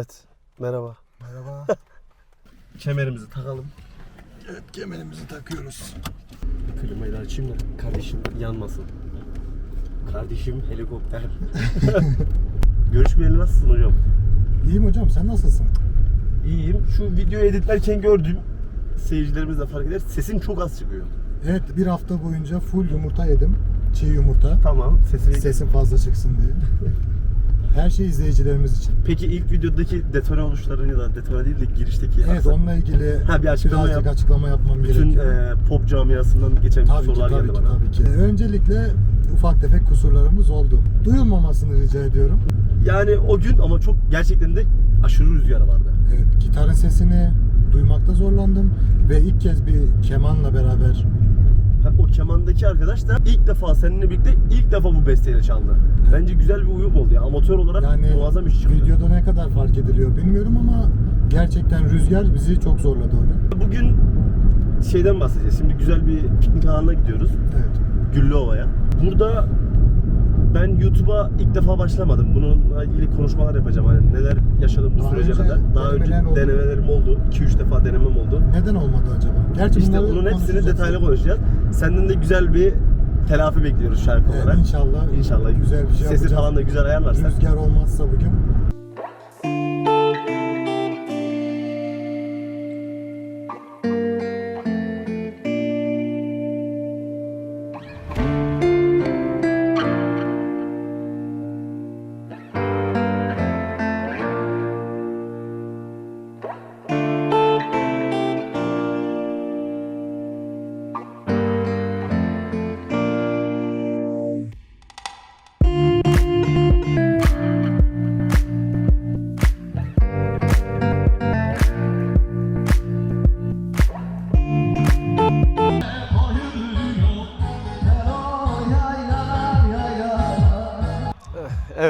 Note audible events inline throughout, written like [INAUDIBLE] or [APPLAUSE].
Evet. Merhaba. Merhaba. [LAUGHS] Kemerimizi takalım. evet kemerimizi takıyoruz. Klimayı da açayım da kardeşim yanmasın. Kardeşim helikopter. [LAUGHS] Görüşmeyeli nasılsın hocam? İyiyim hocam sen nasılsın? İyiyim. Şu videoyu editlerken gördüm. Seyircilerimiz de fark eder. Sesin çok az çıkıyor. Evet bir hafta boyunca full yumurta yedim. Çiğ yumurta. Tamam. Sesini... Sesim fazla çıksın diye. [LAUGHS] Her şey izleyicilerimiz için. Peki ilk videodaki detone oluşların ya da detone değil de girişteki Evet aslında onunla ilgili Ha, bir açıklama birazcık yap. açıklama yapmam bütün gerekiyor. e, pop camiasından geçen tabii ki sorular tabii geldi ki bana. tabii ki. Öncelikle ufak tefek kusurlarımız oldu. Duyulmamasını rica ediyorum. Yani o gün ama çok gerçekten de aşırı rüzgar vardı. Evet gitarın sesini duymakta zorlandım ve ilk kez bir kemanla beraber o kemandaki arkadaş da ilk defa seninle birlikte ilk defa bu besteyle çaldı. Bence güzel bir uyum oldu ya. Amatör olarak yani muazzam iş çıktı. videoda ne kadar fark ediliyor bilmiyorum ama gerçekten rüzgar bizi çok zorladı o gün. Bugün şeyden bahsedeceğiz. Şimdi güzel bir piknik alanına gidiyoruz. Evet. Güllüova'ya. Burada ben YouTube'a ilk defa başlamadım. Bununla ilgili konuşmalar yapacağım. Hani neler yaşadım bu Daha sürece önce kadar. Daha önce oldu denemelerim oldu. 2-3 defa denemem oldu. Neden olmadı acaba? Gerçi İşte bunun hepsini detaylı konuşacağız. Senden de güzel bir telafi bekliyoruz şarkı olarak. inşallah, İnşallah güzel bir şey Sesi yapacağız. falan da güzel ayarlarsan. Rüzgar olmazsa bugün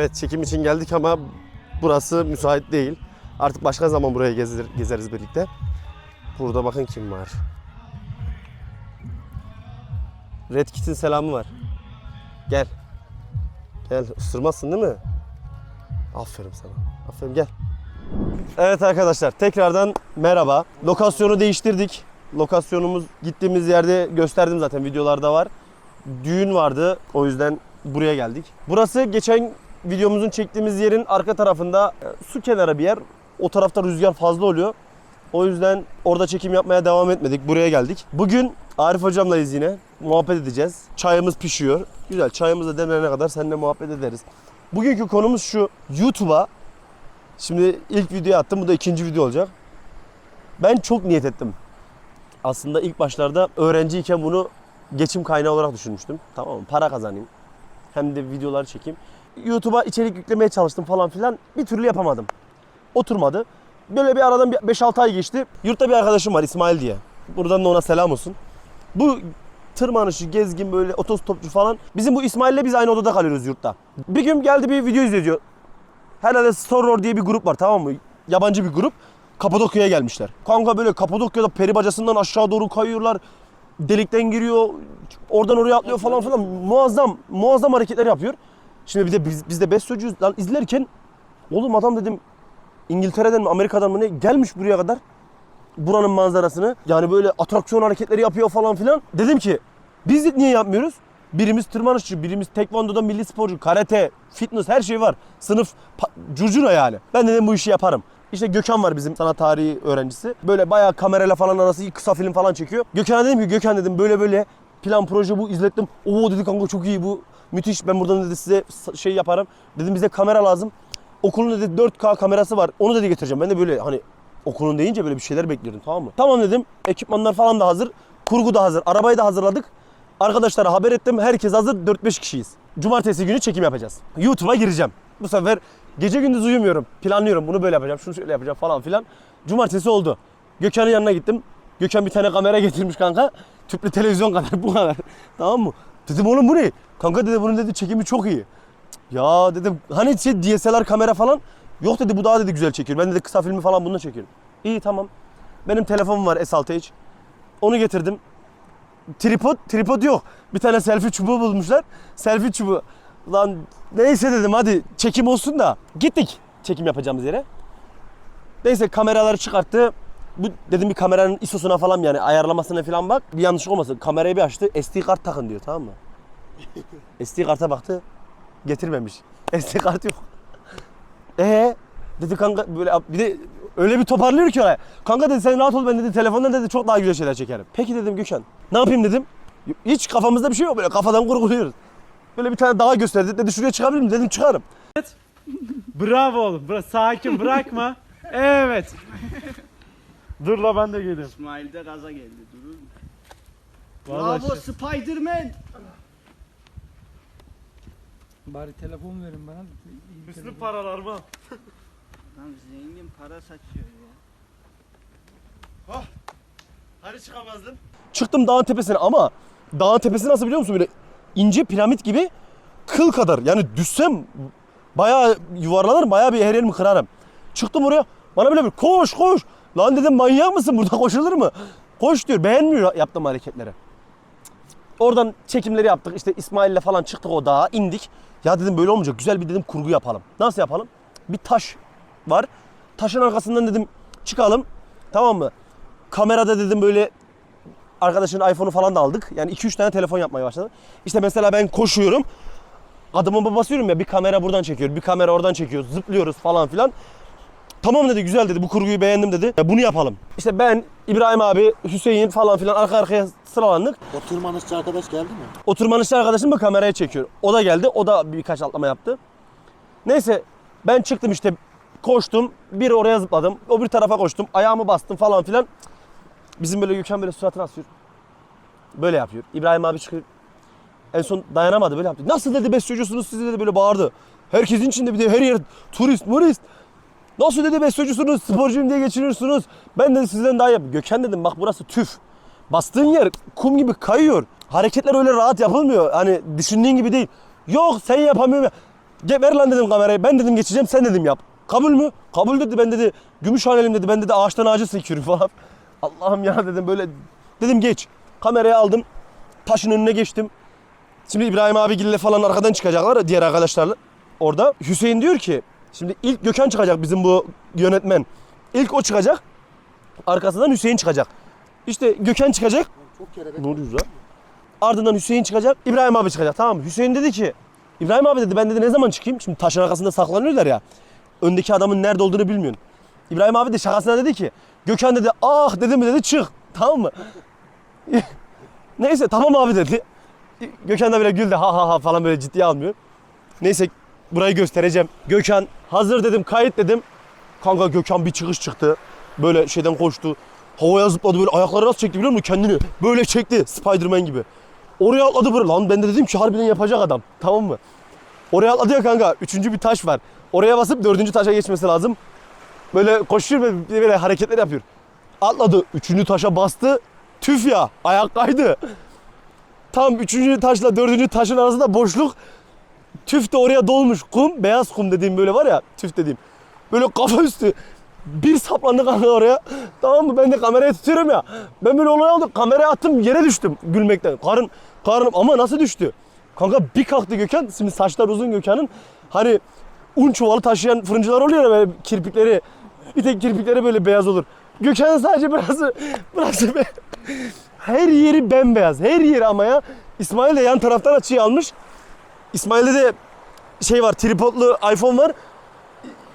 Evet çekim için geldik ama burası müsait değil. Artık başka zaman buraya gezer, gezeriz birlikte. Burada bakın kim var. Red Kit'in selamı var. Gel. Gel. Isırmazsın değil mi? Aferin sana. Aferin gel. Evet arkadaşlar tekrardan merhaba. Lokasyonu değiştirdik. Lokasyonumuz gittiğimiz yerde gösterdim zaten videolarda var. Düğün vardı. O yüzden buraya geldik. Burası geçen videomuzun çektiğimiz yerin arka tarafında e, su kenarı bir yer. O tarafta rüzgar fazla oluyor. O yüzden orada çekim yapmaya devam etmedik. Buraya geldik. Bugün Arif hocamlayız yine. Muhabbet edeceğiz. Çayımız pişiyor. Güzel. Çayımız da demlenene kadar seninle muhabbet ederiz. Bugünkü konumuz şu. YouTube'a Şimdi ilk videoyu attım. Bu da ikinci video olacak. Ben çok niyet ettim. Aslında ilk başlarda öğrenciyken bunu geçim kaynağı olarak düşünmüştüm. Tamam mı? Para kazanayım. Hem de videolar çekeyim. YouTube'a içerik yüklemeye çalıştım falan filan. Bir türlü yapamadım. Oturmadı. Böyle bir aradan bir 5-6 ay geçti. Yurtta bir arkadaşım var İsmail diye. Buradan da ona selam olsun. Bu tırmanışı, gezgin böyle otostopçu falan. Bizim bu İsmail'le biz aynı odada kalıyoruz yurtta. Bir gün geldi bir video izliyor. Herhalde Storor diye bir grup var tamam mı? Yabancı bir grup. Kapadokya'ya gelmişler. Kanka böyle Kapadokya'da peri bacasından aşağı doğru kayıyorlar. Delikten giriyor. Oradan oraya atlıyor falan filan. Muazzam, muazzam hareketler yapıyor. Şimdi bir de biz, biz de best çocuğuz. Lan izlerken oğlum adam dedim İngiltere'den mi Amerika'dan mı ne gelmiş buraya kadar. Buranın manzarasını. Yani böyle atraksiyon hareketleri yapıyor falan filan. Dedim ki biz niye yapmıyoruz? Birimiz tırmanışçı, birimiz tekvandoda milli sporcu, karate, fitness her şey var. Sınıf curcuna yani. Ben dedim bu işi yaparım. İşte Gökhan var bizim sanat tarihi öğrencisi. Böyle bayağı kamerayla falan arası kısa film falan çekiyor. Gökhan'a dedim ki Gökhan dedim böyle böyle plan proje bu izlettim. Oo dedi kanka çok iyi bu. Müthiş ben buradan dedi size şey yaparım. Dedim bize kamera lazım. Okulun dedi 4K kamerası var. Onu dedi getireceğim. Ben de böyle hani okulun deyince böyle bir şeyler bekliyordum tamam mı? Tamam dedim. Ekipmanlar falan da hazır. Kurgu da hazır. Arabayı da hazırladık. Arkadaşlara haber ettim. Herkes hazır. 4-5 kişiyiz. Cumartesi günü çekim yapacağız. YouTube'a gireceğim. Bu sefer gece gündüz uyumuyorum. Planlıyorum. Bunu böyle yapacağım. Şunu şöyle yapacağım falan filan. Cumartesi oldu. Gökhan'ın yanına gittim. Gökhan bir tane kamera getirmiş kanka. Tüplü televizyon kadar [LAUGHS] bu kadar. tamam mı? Dedim oğlum bu ne? Kanka dedi bunun dedi çekimi çok iyi. Ya dedim hani şey DSLR kamera falan. Yok dedi bu daha dedi güzel çekiyor. Ben dedi kısa filmi falan bununla çekiyorum. İyi tamam. Benim telefonum var S6H. Onu getirdim. Tripod, tripod yok. Bir tane selfie çubuğu bulmuşlar. Selfie çubuğu. Lan neyse dedim hadi çekim olsun da. Gittik çekim yapacağımız yere. Neyse kameraları çıkarttı. Bu dedim bir kameranın ISO'suna falan yani ayarlamasına falan bak. Bir yanlışlık olmasın. Kamerayı bir açtı. SD kart takın diyor tamam mı? [LAUGHS] SD karta baktı. Getirmemiş. [LAUGHS] SD kart yok. [LAUGHS] Ee dedi kanka böyle bir de öyle bir toparlıyor ki oraya. Kanka dedi sen rahat ol ben dedi telefondan dedi çok daha güzel şeyler çekerim. Peki dedim Gökhan. Ne yapayım dedim. Hiç kafamızda bir şey yok böyle kafadan kurguluyoruz. Böyle bir tane dağa gösterdi dedi şuraya çıkabilir miyim dedim çıkarım. Bravo oğlum. Bıra sakin bırakma. Evet. Dur la ben de geleyim. İsmail de gaza geldi durur mu? Vallahi Bravo şey- Spiderman. Bari telefon verin bana. İyi Hüsnü telefon. paralarımı. Lan zengin para saçıyor ya. Hani çıkamazdım? Çıktım dağın tepesine ama dağın tepesi nasıl biliyor musun? Böyle ince piramit gibi kıl kadar. Yani düşsem bayağı yuvarlanır, bayağı bir her yerimi kırarım. Çıktım oraya. Bana böyle bir koş koş. Lan dedim manyak mısın? Burada koşulur mu? Koş diyor. Beğenmiyor yaptığım hareketleri. Oradan çekimleri yaptık. İşte İsmail'le falan çıktık o dağa indik. Ya dedim böyle olmayacak. Güzel bir dedim kurgu yapalım. Nasıl yapalım? Bir taş var. Taşın arkasından dedim çıkalım. Tamam mı? Kamerada dedim böyle arkadaşın iPhone'u falan da aldık. Yani 2-3 tane telefon yapmaya başladı. İşte mesela ben koşuyorum. Adımımı basıyorum ya bir kamera buradan çekiyor, bir kamera oradan çekiyor. Zıplıyoruz falan filan. Tamam dedi güzel dedi bu kurguyu beğendim dedi. "Ya Bunu yapalım. İşte ben, İbrahim abi, Hüseyin falan filan arka arkaya sıralandık. O tırmanışçı arkadaş geldi mi? Oturmanışçı arkadaşım bu kameraya çekiyor. O da geldi. O da birkaç atlama yaptı. Neyse ben çıktım işte koştum. Bir oraya zıpladım. O bir tarafa koştum. Ayağımı bastım falan filan. Bizim böyle Gökhan böyle suratını asıyor. Böyle yapıyor. İbrahim abi çıkıyor. En son dayanamadı böyle yaptı. Nasıl dedi besyocusunuz siz dedi böyle bağırdı. Herkesin içinde bir de her yer turist murist. Nasıl dedi besyocusunuz sporcuyum diye geçiniyorsunuz. Ben de sizden daha yap. Gökhan dedim bak burası tüf. Bastığın yer kum gibi kayıyor. Hareketler öyle rahat yapılmıyor. Hani düşündüğün gibi değil. Yok sen yapamıyorsun. Ver lan dedim kamerayı. Ben dedim geçeceğim sen dedim yap. Kabul mü? Kabul dedi. Ben dedi gümüşhaneliyim dedi. Ben dedi ağaçtan ağaca sekiyorum [LAUGHS] falan. Allah'ım ya dedim böyle. Dedim geç. Kamerayı aldım. Taşın önüne geçtim. Şimdi İbrahim abigille falan arkadan çıkacaklar diğer arkadaşlarla. Orada Hüseyin diyor ki şimdi ilk Gökhan çıkacak bizim bu yönetmen. İlk o çıkacak. Arkasından Hüseyin çıkacak. İşte Gökhan çıkacak. Çok Ne oluyor lan? Ardından Hüseyin çıkacak. İbrahim abi çıkacak. Tamam mı? Hüseyin dedi ki İbrahim abi dedi ben dedi ne zaman çıkayım? Şimdi taşın arkasında saklanıyorlar ya. Öndeki adamın nerede olduğunu bilmiyorsun. İbrahim abi de şakasına dedi ki Gökhan dedi ah dedi mi dedi çık. Tamam mı? [LAUGHS] Neyse tamam abi dedi. Gökhan da böyle güldü ha ha ha falan böyle ciddiye almıyor. Neyse burayı göstereceğim. Gökhan hazır dedim kayıt dedim. Kanka Gökhan bir çıkış çıktı. Böyle şeyden koştu. Havaya zıpladı böyle ayakları nasıl çekti biliyor musun kendini? Böyle çekti Spiderman gibi. Oraya atladı böyle. Lan ben de dedim ki harbiden yapacak adam. Tamam mı? Oraya atladı ya kanka. Üçüncü bir taş var. Oraya basıp dördüncü taşa geçmesi lazım. Böyle koşuyor ve böyle hareketler yapıyor. Atladı. Üçüncü taşa bastı. Tüf ya. Ayak kaydı. Tam üçüncü taşla dördüncü taşın arasında boşluk. Tüf de oraya dolmuş kum. Beyaz kum dediğim böyle var ya. Tüf dediğim. Böyle kafa üstü. Bir saplandı kanka oraya. Tamam mı? Ben de kamerayı tutuyorum ya. Ben böyle olay oldu. Kamerayı attım yere düştüm gülmekten. Karın, karnım ama nasıl düştü? Kanka bir kalktı Gökhan. Şimdi saçlar uzun Gökhan'ın. Hani un çuvalı taşıyan fırıncılar oluyor ya böyle kirpikleri. Bir tek kirpikleri böyle beyaz olur. Gökhan'ın sadece burası, [LAUGHS] burası be. Her yeri bembeyaz. Her yeri ama ya. İsmail de yan taraftan açıyı almış. İsmail'de de şey var tripodlu iPhone var.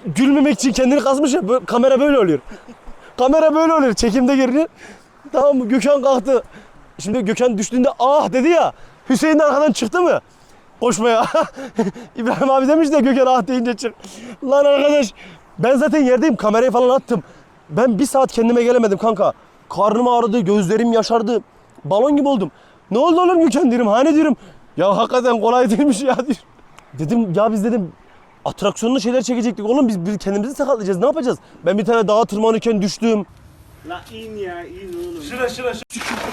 Gülmemek için kendini kasmış ya. böyle- kamera böyle oluyor. kamera böyle oluyor. Çekimde görünüyor. Tamam mı? Gökhan kalktı. Şimdi Gökhan düştüğünde ah dedi ya. Hüseyin de arkadan çıktı mı? Koşmaya. [LAUGHS] İbrahim abi demiş de Gökhan ah deyince çık. Lan arkadaş ben zaten yerdeyim kamerayı falan attım. Ben bir saat kendime gelemedim kanka. Karnım ağrıdı, gözlerim yaşardı. Balon gibi oldum. Ne oldu oğlum Gökhan diyorum. Hani diyorum. Ya hakikaten kolay değilmiş ya diyor. Dedim ya biz dedim atraksiyonlu şeyler çekecektik. Oğlum biz, biz kendimizi sakatlayacağız. Ne yapacağız? Ben bir tane dağa tırmanırken düştüm. La in ya in oğlum. Şura şura şura.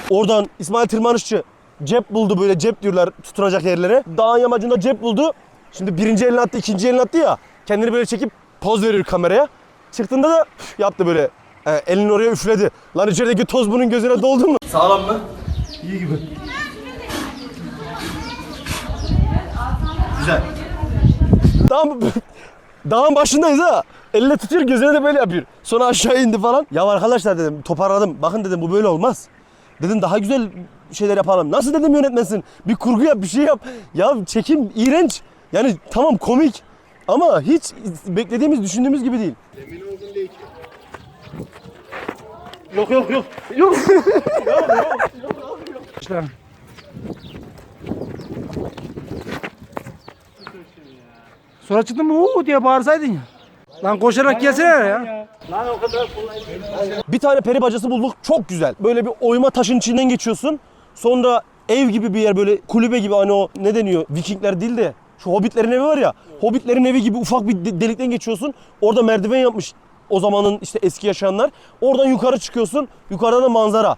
Oradan İsmail Tırmanışçı cep buldu böyle cep diyorlar tutunacak yerlere. Dağın yamacında cep buldu. Şimdi birinci elini attı, ikinci elini attı ya. Kendini böyle çekip poz veriyor kameraya. Çıktığında da üf yaptı böyle. E, elini oraya üfledi. Lan içerideki toz bunun gözüne doldu mu? Sağlam mı? İyi gibi. Güzel. Tamam. Dağın başındayız ha. Elle tutuyor gözüne de böyle yapıyor. Sonra aşağı indi falan. Ya arkadaşlar dedim toparladım. Bakın dedim bu böyle olmaz. Dedim daha güzel şeyler yapalım. Nasıl dedim yönetmensin? Bir kurgu yap bir şey yap. Ya çekim iğrenç. Yani tamam komik. Ama hiç beklediğimiz düşündüğümüz gibi değil. Yok yok yok. Yok. [LAUGHS] İşte. Sonra çıktın mı uuu diye bağırsaydın ya. Lan koşarak gelsene ya. Lan o kadar. Bir tane peri bacası bulduk. Çok güzel. Böyle bir oyma taşın içinden geçiyorsun. Sonra ev gibi bir yer böyle kulübe gibi hani o ne deniyor? Vikingler değil de şu hobbitlerin evi var ya. Hobbitlerin evi gibi ufak bir de- delikten geçiyorsun. Orada merdiven yapmış o zamanın işte eski yaşayanlar. Oradan yukarı çıkıyorsun. Yukarıda da manzara.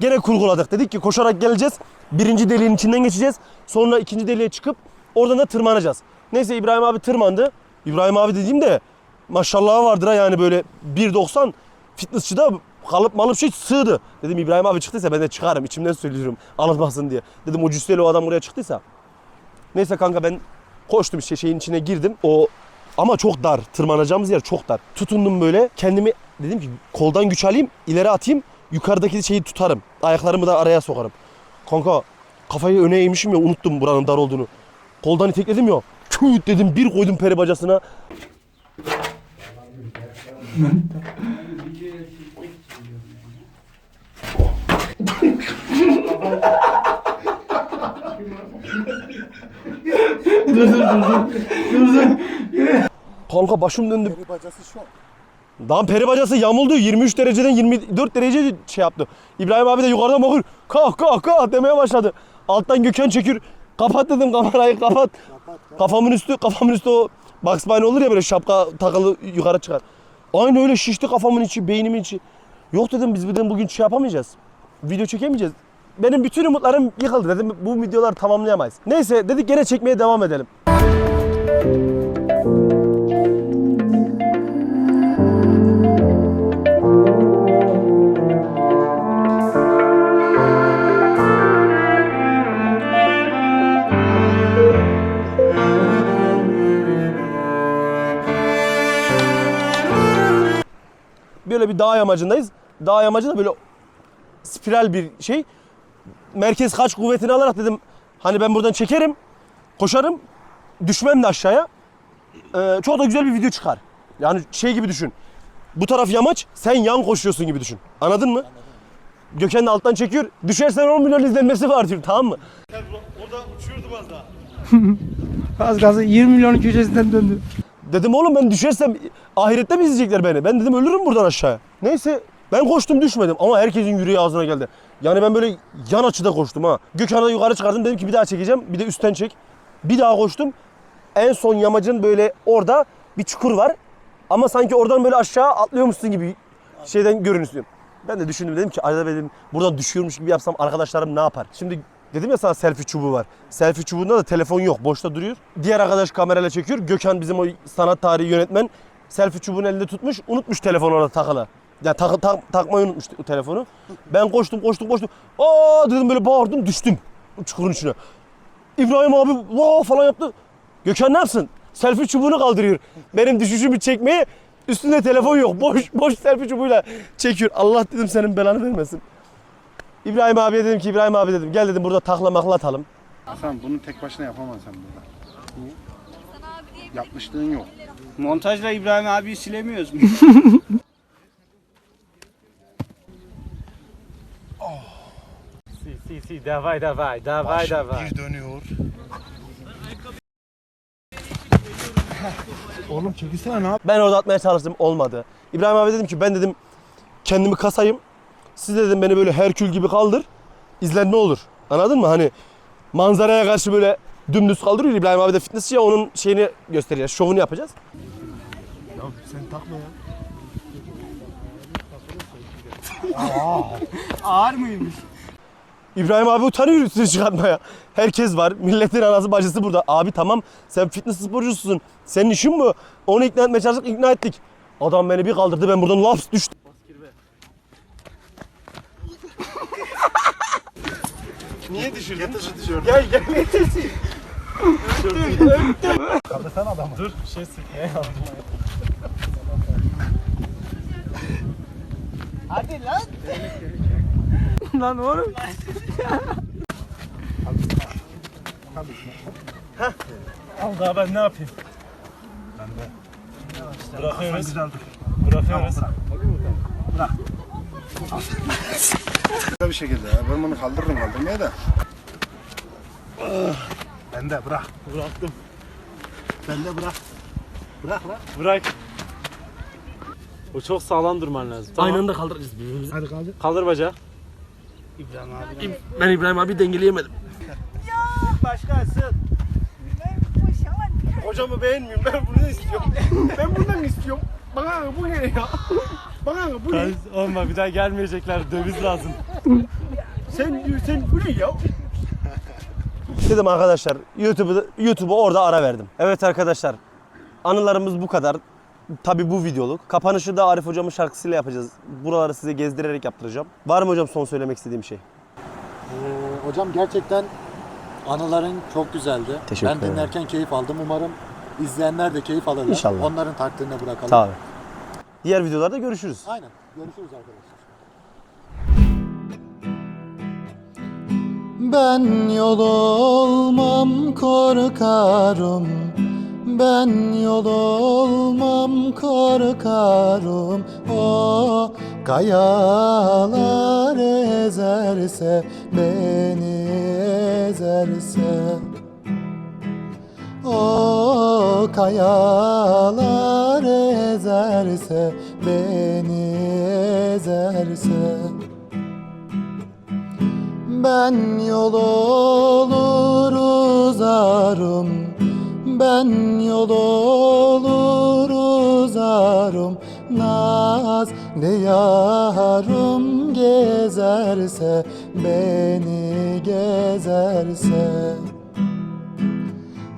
Gene kurguladık. Dedik ki koşarak geleceğiz. Birinci deliğin içinden geçeceğiz. Sonra ikinci deliğe çıkıp oradan da tırmanacağız. Neyse İbrahim abi tırmandı. İbrahim abi dediğimde maşallah vardır ha yani böyle 1.90 fitnessçıda kalıp malıp şey sığdı. Dedim İbrahim abi çıktıysa ben de çıkarım. içimden söylüyorum alınmasın diye. Dedim o cüsseli o adam buraya çıktıysa. Neyse kanka ben koştum işte şeyin içine girdim. O ama çok dar. Tırmanacağımız yer çok dar. Tutundum böyle. Kendimi dedim ki koldan güç alayım, ileri atayım. Yukarıdaki şeyi tutarım. Ayaklarımı da araya sokarım. Kanka kafayı öne eğmişim ya unuttum buranın dar olduğunu. Koldan itekledim ya. Küt dedim bir koydum peri bacasına. Kanka başım döndü. Peri bacası şu. Daha peri bacası yamuldu. 23 dereceden 24 derece şey yaptı. İbrahim abi de yukarıdan bakıyor. Kalk kalk kalk demeye başladı. Alttan Gökhan çekir. Kapat dedim kamerayı kapat. Kafamın üstü kafamın üstü o Bugs olur ya böyle şapka takılı yukarı çıkar. Aynı öyle şişti kafamın içi, beynimin içi. Yok dedim biz dedim bugün şey yapamayacağız. Video çekemeyeceğiz. Benim bütün umutlarım yıkıldı dedim. Bu videoları tamamlayamayız. Neyse dedik gene çekmeye devam edelim. Böyle bir dağ yamacındayız. Dağ yamacı da böyle spiral bir şey. Merkez kaç kuvvetini alarak dedim hani ben buradan çekerim, koşarım, düşmem de aşağıya. Ee, çok da güzel bir video çıkar. Yani şey gibi düşün. Bu taraf yamaç, sen yan koşuyorsun gibi düşün. Anladın mı? Gökhan da alttan çekiyor. Düşersen 10 milyon izlenmesi var diyor tamam mı? Orada uçuyordum [LAUGHS] az daha. Az kalsın 20 milyonun köşesinden döndü. Dedim oğlum ben düşersem ahirette mi izleyecekler beni? Ben dedim ölürüm buradan aşağıya. Neyse ben koştum düşmedim ama herkesin yüreği ağzına geldi. Yani ben böyle yan açıda koştum ha. Gökhan'ı yukarı çıkardım dedim ki bir daha çekeceğim. Bir de üstten çek. Bir daha koştum. En son yamacın böyle orada bir çukur var. Ama sanki oradan böyle aşağı atlıyormuşsun gibi şeyden görünüyorsun. Ben de düşündüm dedim ki arada dedim buradan düşüyormuş gibi yapsam arkadaşlarım ne yapar? Şimdi dedim ya sana selfie çubuğu var. Selfie çubuğunda da telefon yok boşta duruyor. Diğer arkadaş kamerayla çekiyor. Gökhan bizim o sanat tarihi yönetmen selfie çubuğunu elinde tutmuş unutmuş telefonu orada takılı. Ya tak, tak, takmayı unutmuş telefonu. Ben koştum koştum koştum. Aa dedim böyle bağırdım düştüm çukurun içine. İbrahim abi vaa falan yaptı. Gökhan ne yapsın? Selfie çubuğunu kaldırıyor. Benim düşüşümü çekmeye üstünde telefon yok. Boş boş selfie çubuğuyla çekiyor. Allah dedim senin belanı vermesin. İbrahim abiye dedim ki İbrahim abi dedim gel dedim burada takla makla atalım. Hasan bunu tek başına yapamazsın burada. Yapmışlığın yok. Montajla İbrahim abiyi silemiyoruz mu? [LAUGHS] Si si si davay davay davay davay. Bir dönüyor. [LAUGHS] Oğlum çekilsene ne yap? Ben orada atmaya çalıştım olmadı. İbrahim abi dedim ki ben dedim kendimi kasayım. Siz de dedim beni böyle Herkül gibi kaldır. İzlenme olur. Anladın mı? Hani manzaraya karşı böyle dümdüz kaldırıyor. İbrahim abi de fitnessçi ya onun şeyini göstereceğiz. Şovunu yapacağız. Ya sen takma ya. [LAUGHS] Ağır mıymış? İbrahim abi utanıyor üstüne çıkartmaya. Herkes var. Milletin anası bacısı burada. Abi tamam sen fitness sporcususun. Senin işin bu. Onu ikna etmeye çalıştık ikna ettik. Adam beni bir kaldırdı ben buradan laps düştüm. Niye düşürdün? Yatışı düşürdü. Gel gel getirsin. Kaldırsana adamı. Dur şey sıkmaya aldım. Hadi lan. Lan oğlum. Al daha ben ne yapayım? Ben de. Bırakıyoruz. Bırakıyoruz. Güzel bir şekilde ya. Ben bunu kaldırırım kaldırmaya da. Ben de bırak. Bıraktım. Ben de bırak. Bırak bırak. Bırak. O çok sağlam durman lazım. Tamam. Aynı anda kaldırırız birbirimizi. Hadi kaldır. Kaldır bacağı. İbrahim abi. Ben İbrahim abi dengeleyemedim. Başkası. Hocamı beğenmiyorum ben bunu istiyorum. ben bundan istiyorum. Bana bu ne ya? Bana bu ne? Olma bir daha gelmeyecekler. Döviz lazım. Sen sen bu ne ya? Dedim arkadaşlar YouTube'u YouTube'u orada ara verdim. Evet arkadaşlar anılarımız bu kadar. Tabi bu videoluk. Kapanışı da Arif hocamın şarkısıyla yapacağız. Buraları size gezdirerek yaptıracağım. Var mı hocam son söylemek istediğim şey? Ee, hocam gerçekten anıların çok güzeldi. Teşekkür ben ederim. dinlerken keyif aldım. Umarım izleyenler de keyif alırlar. İnşallah. Onların takdirine bırakalım. Tabii. Diğer videolarda görüşürüz. Aynen. Görüşürüz arkadaşlar. Ben yol olmam korkarım Ben yol olmam korkarım O kayalar ezerse Beni ezerse o kayalar ezerse beni ezerse. Ben yol olur uzarım ben yol olur uzarım. Naz ne yarım gezerse beni gezerse.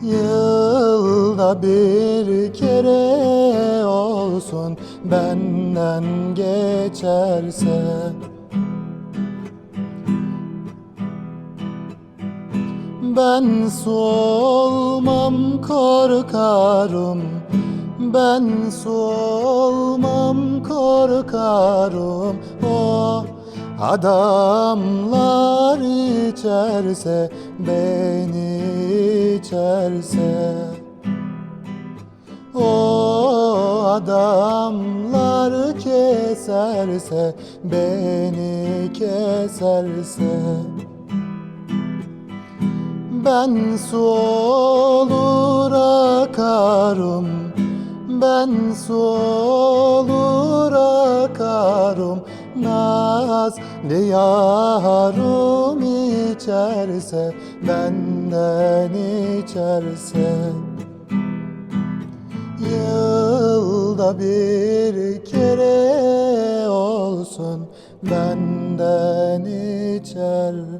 Yılda bir kere olsun benden geçerse. Ben su olmam korkarım. Ben su olmam korkarım. O adamlar içerse Beni içerse o adamlar keserse Beni keserse. Ben su olur akarım Ben su olur akarım. Naz ne yarım içerse Benden içerse Yılda bir kere olsun Benden içerse